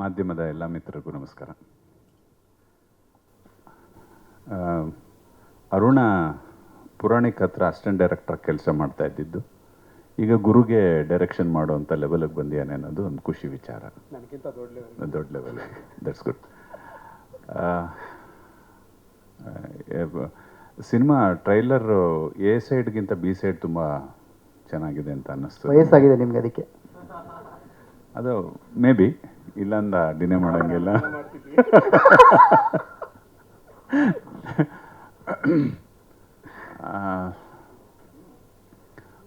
ಮಾಧ್ಯಮದ ಎಲ್ಲ ಮಿತ್ರರಿಗೂ ನಮಸ್ಕಾರ. ಅರುಣ ಪುರಾಣಿಕ್ ಹತ್ರ ಅಸಿಸ್ಟೆಂಟ್ ಡೈರೆಕ್ಟರ್ ಕೆಲಸ ಮಾಡ್ತಾ ಇದ್ದಿದ್ದು. ಈಗ ಗುರುಗೆ ಡೈರೆಕ್ಷನ್ ಮಾಡುವಂಥ ಲೆವೆಲಿಗೆ ಬಂದಿಯಾನೆ ಅನ್ನೋದು ಒಂದು ಖುಷಿ ವಿಚಾರ. ನನಗಿಂತ ದೊಡ್ಡ ಲೆವೆಲ್ ದೊಡ್ಡ level that's good cinema trailer A ಸೈಡ್ಗಿಂತ B side ತುಂಬ ಚೆನ್ನಾಗಿದೆ ಅಂತ ಅನ್ನಿಸ್ತು ವಯಸ್ಸಾಗಿದೆ ನಿಮ್ಗೆ ಅದಕ್ಕೆ? ಅದು ಮೇ ಬಿ ಇಲ್ಲಂದ ಡಿನೇ ಮಾಡೋಂಗಿಲ್ಲ.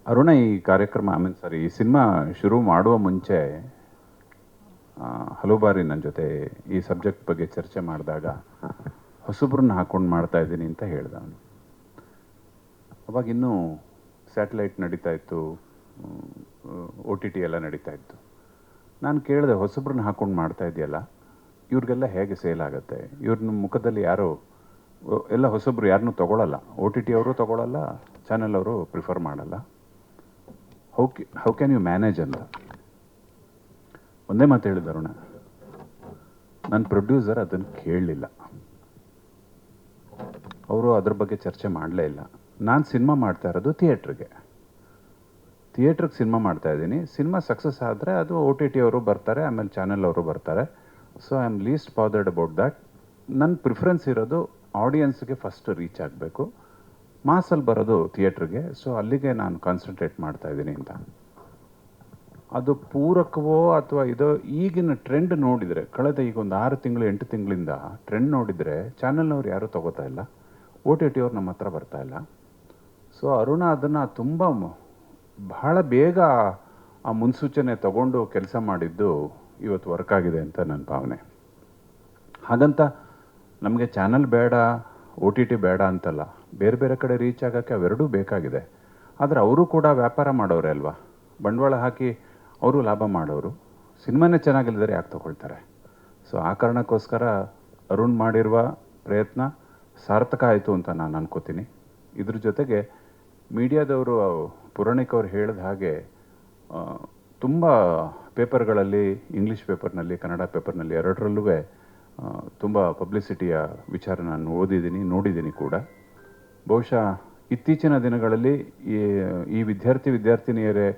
ಅರುಣ ಈ ಕಾರ್ಯಕ್ರಮ ಐ ಮೀನ್ ಸಾರಿ ಈ ಸಿನಿಮಾ ಶುರು ಮಾಡುವ ಮುಂಚೆ ಹಲವು ಬಾರಿ ನನ್ನ ಜೊತೆ ಈ ಸಬ್ಜೆಕ್ಟ್ ಬಗ್ಗೆ ಚರ್ಚೆ ಮಾಡಿದಾಗ ಹೊಸಬ್ರನ್ನ ಹಾಕೊಂಡು ಮಾಡ್ತಾ ಇದ್ದೀನಿ ಅಂತ ಹೇಳ್ದ ಅವನು. ಅವಾಗ ಇನ್ನೂ ಸ್ಯಾಟಲೈಟ್ ನಡೀತಾ ಇತ್ತು ಒ ಟಿ ಟಿ ಎಲ್ಲ ನಡೀತಾ ಇತ್ತು. ನಾನು ಕೇಳಿದೆ, ಹೊಸಬ್ರನ್ನ ಹಾಕೊಂಡು ಮಾಡ್ತಾ ಇದೆಯಲ್ಲ, ಇವ್ರಿಗೆಲ್ಲ ಹೇಗೆ ಸೇಲ್ ಆಗುತ್ತೆ? ಇವ್ರನ್ನ ಮುಖದಲ್ಲಿ ಯಾರು ಎಲ್ಲ ಹೊಸಬ್ರು ಯಾರನ್ನೂ ತೊಗೊಳಲ್ಲ. ಒ ಟಿ ಟಿ ಅವರು ತೊಗೊಳಲ್ಲ ಚಾನೆಲ್ ಅವರು ಪ್ರಿಫರ್ ಮಾಡಲ್ಲ. How how can you manage ಅಂತ? ಒಂದೇ ಮಾತು ಹೇಳಿದ ಅರುಣ ನನ್ನ ಪ್ರೊಡ್ಯೂಸರ್ ಅದನ್ನು ಕೇಳಲಿಲ್ಲ ಅವರು ಅದ್ರ ಬಗ್ಗೆ ಚರ್ಚೆ ಮಾಡಲೇ ಇಲ್ಲ. ನಾನು ಸಿನಿಮಾ ಮಾಡ್ತಾ ಇರೋದು ಥಿಯೇಟ್ರಿಗೆ ಥಿಯೇಟ್ರಿಗೆ ಸಿನಿಮಾ ಮಾಡ್ತಾ ಇದ್ದೀನಿ. ಸಿನಿಮಾ ಸಕ್ಸಸ್ ಆದರೆ ಅದು ಒ ಟಿ ಟಿ ಅವರು ಬರ್ತಾರೆ, ಆಮೇಲೆ ಚಾನೆಲ್ ಅವರು ಬರ್ತಾರೆ. So I am least bothered about that ನನ್ನ ಪ್ರಿಫರೆನ್ಸ್ ಇರೋದು ಆಡಿಯನ್ಸ್ಗೆ ಫಸ್ಟ್ ರೀಚ್ ಆಗಬೇಕು. ಮಾಸಲ್ಲಿ ಬರೋದು ಥಿಯೇಟ್ರಿಗೆ. ಸೊ ಅಲ್ಲಿಗೆ ನಾನು ಕಾನ್ಸಂಟ್ರೇಟ್ ಮಾಡ್ತಾ ಇದ್ದೀನಿ ಅಂತ. ಅದು ಪೂರಕವೋ ಅಥವಾ ಇದು ಈಗಿನ ಟ್ರೆಂಡ್ ನೋಡಿದರೆ, ಕಳೆದ ಈಗ ಒಂದು ಆರು ತಿಂಗಳು, ಎಂಟು ತಿಂಗಳಿಂದ ಟ್ರೆಂಡ್ ನೋಡಿದರೆ ಚಾನಲ್ನವ್ರು ಯಾರೂ ತಗೋತಾ ಇಲ್ಲ. ಒ ಟಿ ಟಿ ಅವ್ರು ನಮ್ಮ ಹತ್ರ ಬರ್ತಾ ಇಲ್ಲ. ಸೊ ಅರುಣ ಅದನ್ನು ತುಂಬ ಬಹಳ ಬೇಗ ಆ ಮುನ್ಸೂಚನೆ ತಗೊಂಡು ಕೆಲಸ ಮಾಡಿದ್ದು ಇವತ್ತು ವರ್ಕ್ ಆಗಿದೆ ಅಂತ ನನ್ನ ಭಾವನೆ. ಹಾಗಂತ ನಮಗೆ ಚಾನಲ್ ಬೇಡ ಒ ಟಿ ಟಿ ಬೇಡ ಅಂತಲ್ಲ, ಬೇರೆ ಬೇರೆ ಕಡೆ ರೀಚ್ ಆಗೋಕ್ಕೆ ಅವೆರಡೂ ಬೇಕಾಗಿದೆ. ಆದರೆ ಅವರು ಕೂಡ ವ್ಯಾಪಾರ ಮಾಡೋರೆ ಅಲ್ವಾ? ಬಂಡವಾಳ ಹಾಕಿ ಅವರು ಲಾಭ ಮಾಡೋರು. ಸಿನಿಮಾನೇ ಚೆನ್ನಾಗಿಲ್ಲದರೆ ಯಾಕೆ ತಗೊಳ್ತಾರೆ? ಸೊ ಆ ಕಾರಣಕ್ಕೋಸ್ಕರ ಅರುಣ್ ಮಾಡಿರುವ ಪ್ರಯತ್ನ ಸಾರ್ಥಕ ಆಯಿತು ಅಂತ ನಾನು ಅನ್ಕೋತೀನಿ. ಇದ್ರ ಜೊತೆಗೆ ಮೀಡಿಯಾದವರು ಪುರಾಣಿಕ್ ಅವ್ರು ಹೇಳಿದ ಹಾಗೆ ತುಂಬ ಪೇಪರ್ಗಳಲ್ಲಿ, ಇಂಗ್ಲೀಷ್ ಪೇಪರ್ನಲ್ಲಿ, ಕನ್ನಡ ಪೇಪರ್ನಲ್ಲಿ ಎರಡರಲ್ಲೂ ತುಂಬ ಪಬ್ಲಿಸಿಟಿಯ ವಿಚಾರ ನಾನು ಓದಿದ್ದೀನಿ, ನೋಡಿದ್ದೀನಿ ಕೂಡ. ಬಹುಶಃ ಇತ್ತೀಚಿನ ದಿನಗಳಲ್ಲಿ ಈ ಈ ವಿದ್ಯಾರ್ಥಿ ವಿದ್ಯಾರ್ಥಿನಿಯರೇ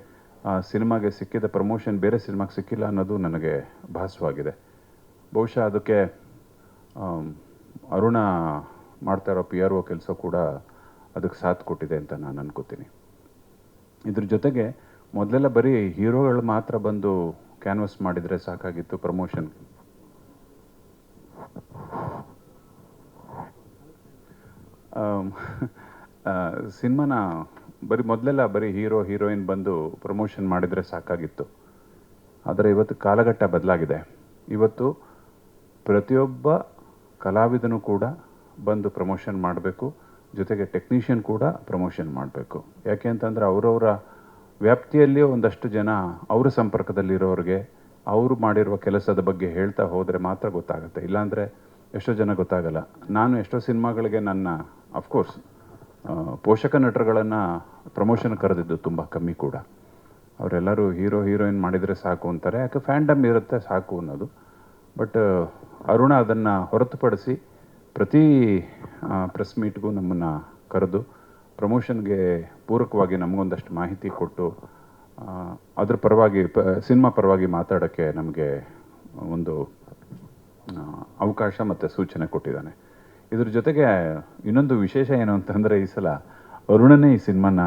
ಸಿನಿಮಾಗೆ ಸಿಕ್ಕಿದ ಪ್ರಮೋಷನ್ ಬೇರೆ ಸಿನಿಮಾಗೆ ಸಿಕ್ಕಿಲ್ಲ ಅನ್ನೋದು ನನಗೆ ಭಾಸವಾಗಿದೆ. ಬಹುಶಃ ಅದಕ್ಕೆ ಅರುಣ ಮಾಡ್ತಾ ಇರೋ ಪಿ ಆರ್ ಒ ಕೆಲಸ ಕೂಡ ಅದಕ್ಕೆ ಸಾಥ್ ಕೊಟ್ಟಿದೆ ಅಂತ ನಾನು ಅನ್ಕೋತೀನಿ. ಇದ್ರ ಜೊತೆಗೆ ಮೊದಲೆಲ್ಲ ಬರೀ ಹೀರೋಗಳು ಮಾತ್ರ ಬಂದು ಕ್ಯಾನ್ವಸ್ ಮಾಡಿದರೆ ಸಾಕಾಗಿತ್ತು ಪ್ರಮೋಷನ್. ಸಿನಿಮಾನ ಬರೀ ಮೊದಲೆಲ್ಲ ಬರೀ ಹೀರೋ, ಹೀರೋಯಿನ್ ಬಂದು ಪ್ರಮೋಷನ್ ಮಾಡಿದರೆ ಸಾಕಾಗಿತ್ತು. ಆದರೆ ಇವತ್ತು ಕಾಲಘಟ್ಟ ಬದಲಾಗಿದೆ. ಇವತ್ತು ಪ್ರತಿಯೊಬ್ಬ ಕಲಾವಿದನೂ ಕೂಡ ಬಂದು ಪ್ರಮೋಷನ್ ಮಾಡಬೇಕು. ಜೊತೆಗೆ ಟೆಕ್ನಿಷಿಯನ್ ಕೂಡ ಪ್ರಮೋಷನ್ ಮಾಡಬೇಕು. ಯಾಕೆ ಅಂತಂದರೆ ಅವರವರ ವ್ಯಾಪ್ತಿಯಲ್ಲಿ ಒಂದಷ್ಟು ಜನ ಅವರ ಸಂಪರ್ಕದಲ್ಲಿರೋರಿಗೆ ಅವರು ಮಾಡಿರುವ ಕೆಲಸದ ಬಗ್ಗೆ ಹೇಳ್ತಾ ಹೋದರೆ ಮಾತ್ರ ಗೊತ್ತಾಗುತ್ತೆ. ಇಲ್ಲಾಂದರೆ ಎಷ್ಟೋ ಜನ ಗೊತ್ತಾಗಲ್ಲ. ನಾನು ಎಷ್ಟೋ ಸಿನಿಮಾಗಳಿಗೆ ನನ್ನ ಅಫ್ಕೋರ್ಸ್ ಪೋಷಕ ನಟರುಗಳನ್ನು ಪ್ರಮೋಷನ್ ಕರೆದಿದ್ದು ತುಂಬ ಕಮ್ಮಿ ಕೂಡ. ಅವರೆಲ್ಲರೂ ಹೀರೋ ಹೀರೋಯಿನ್ ಮಾಡಿದರೆ ಸಾಕು ಅಂತಾರೆ. ಯಾಕೆ ಫ್ಯಾಂಡಮ್ ಇರುತ್ತೆ ಸಾಕು ಅನ್ನೋದು. ಬಟ್ ಅರುಣ ಅದನ್ನು ಹೊರತುಪಡಿಸಿ ಪ್ರತಿ ಪ್ರೆಸ್ ಮೀಟ್ಗೂ ನಮ್ಮನ್ನು ಕರೆದು ಪ್ರಮೋಷನ್ಗೆ ಪೂರಕವಾಗಿ ನಮಗೊಂದಷ್ಟು ಮಾಹಿತಿ ಕೊಟ್ಟು ಅದ್ರ ಪರವಾಗಿ, ಪ, ಸಿನಿಮಾ ಪರವಾಗಿ ಮಾತಾಡೋಕ್ಕೆ ನಮಗೆ ಒಂದು ಅವಕಾಶ ಮತ್ತು ಸೂಚನೆ ಕೊಟ್ಟಿದ್ದಾನೆ. ಇದ್ರ ಜೊತೆಗೆ ಇನ್ನೊಂದು ವಿಶೇಷ ಏನು ಅಂತಂದರೆ ಈ ಸಲ ಅರುಣನೇ ಈ ಸಿನಿಮಾನ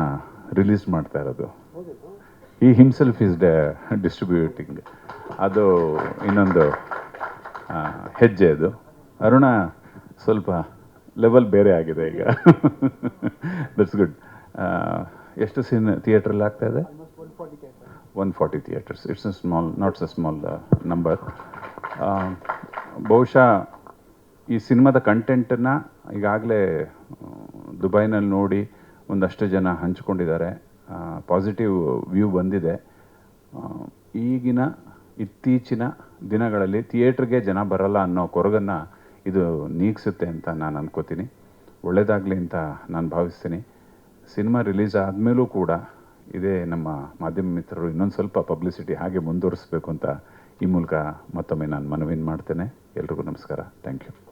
ರಿಲೀಸ್ ಮಾಡ್ತಾ ಇರೋದು. ಈ ಹಿಮ್ಸೆಲ್ಫ್ ಈಸ್ ಡ ಡಿಸ್ಟ್ರಿಬ್ಯೂಟಿಂಗ್ ಅದು ಇನ್ನೊಂದು ಹೆಜ್ಜೆ ಅದು. ಅರುಣ ಸ್ವಲ್ಪ ಲೆವೆಲ್ ಬೇರೆ ಆಗಿದೆ ಈಗ. ದಟ್ಸ್ ಗುಡ್ ಎಷ್ಟು ಸಿನ್ ಥಿಯೇಟ್ರಲ್ಲಿ ಆಗ್ತಾ ಇದೆ? One forty theatres it's a small nots a small number ಬಹುಶಃ ಈ ಸಿನಿಮಾದ ಕಂಟೆಂಟನ್ನು ಈಗಾಗಲೇ ದುಬೈನಲ್ಲಿ ನೋಡಿ ಒಂದಷ್ಟು ಜನ ಹಂಚ್ಕೊಂಡಿದ್ದಾರೆ. ಪಾಸಿಟಿವ್ ವ್ಯೂ ಬಂದಿದೆ. ಈಗಿನ, ಇತ್ತೀಚಿನ ದಿನಗಳಲ್ಲಿ ಥಿಯೇಟ್ರಿಗೆ ಜನ ಬರಲ್ಲ ಅನ್ನೋ ಕೊರಗನ್ನು ಇದು ನೀಗಿಸುತ್ತೆ ಅಂತ ನಾನು ಅನ್ಕೋತೀನಿ. ಒಳ್ಳೆಯದಾಗಲಿ ಅಂತ ನಾನು ಭಾವಿಸ್ತೀನಿ. ಸಿನಿಮಾ ರಿಲೀಸ್ ಆದಮೇಲೂ ಕೂಡ ಇದೇ ನಮ್ಮ ಮಾಧ್ಯಮ ಮಿತ್ರರು ಇನ್ನೊಂದು ಸ್ವಲ್ಪ ಪಬ್ಲಿಸಿಟಿ ಹಾಗೆ ಮುಂದುವರಿಸ್ಬೇಕು ಅಂತ ಈ ಮೂಲಕ ಮತ್ತೊಮ್ಮೆ ನಾನು ಮನವಿನ ಮಾಡ್ತೇನೆ. ಎಲ್ರಿಗೂ ನಮಸ್ಕಾರ. Thank you